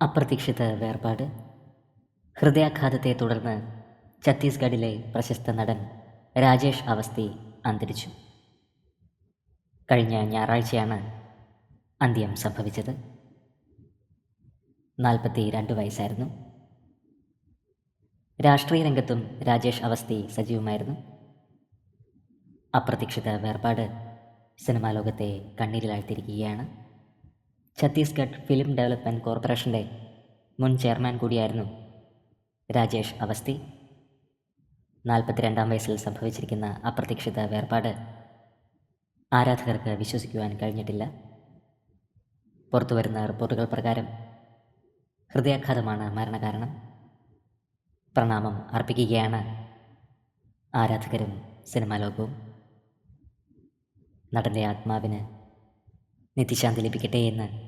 അപ്രതീക്ഷിത വേർപാട്. ഹൃദയാഘാതത്തെ തുടർന്ന് ഛത്തീസ്ഗഡിലെ പ്രശസ്ത നടൻ രാജേഷ് അവസ്ഥി അന്തരിച്ചു. കഴിഞ്ഞ ഞായറാഴ്ചയാണ് അന്ത്യം സംഭവിച്ചത്. നാൽപ്പത്തി രണ്ട് വയസ്സായിരുന്നു. രാഷ്ട്രീയ രംഗത്തും രാജേഷ് അവസ്ഥി സജീവമായിരുന്നു. അപ്രതീക്ഷിത വേർപാട് സിനിമാ ലോകത്തെ കണ്ണീരിലാഴ്ത്തിയിരിക്കുകയാണ്. ഛത്തീസ്ഗഡ് ഫിലിം ഡെവലപ്മെന്റ് കോർപ്പറേഷന്റെ മുൻ ചെയർമാൻ കൂടിയായിരുന്നു രാജേഷ് അവസ്ഥി നാൽപ്പത്തിരണ്ടാം വയസ്സിൽ സംഭവിച്ചിരിക്കുന്ന അപ്രതീക്ഷിത വേർപാട് ആരാധകർക്ക് വിശ്വസിക്കുവാൻ കഴിഞ്ഞിട്ടില്ല. പുറത്തു വരുന്ന റിപ്പോർട്ടുകൾ പ്രകാരം ഹൃദയാഘാതമാണ് മരണകാരണം. പ്രണാമം അർപ്പിക്കുകയാണ് ആരാധകരും സിനിമാ ലോകവും. നടന്റെ ആത്മാവിന് നിത്യശാന്തി ലഭിക്കട്ടെ എന്ന്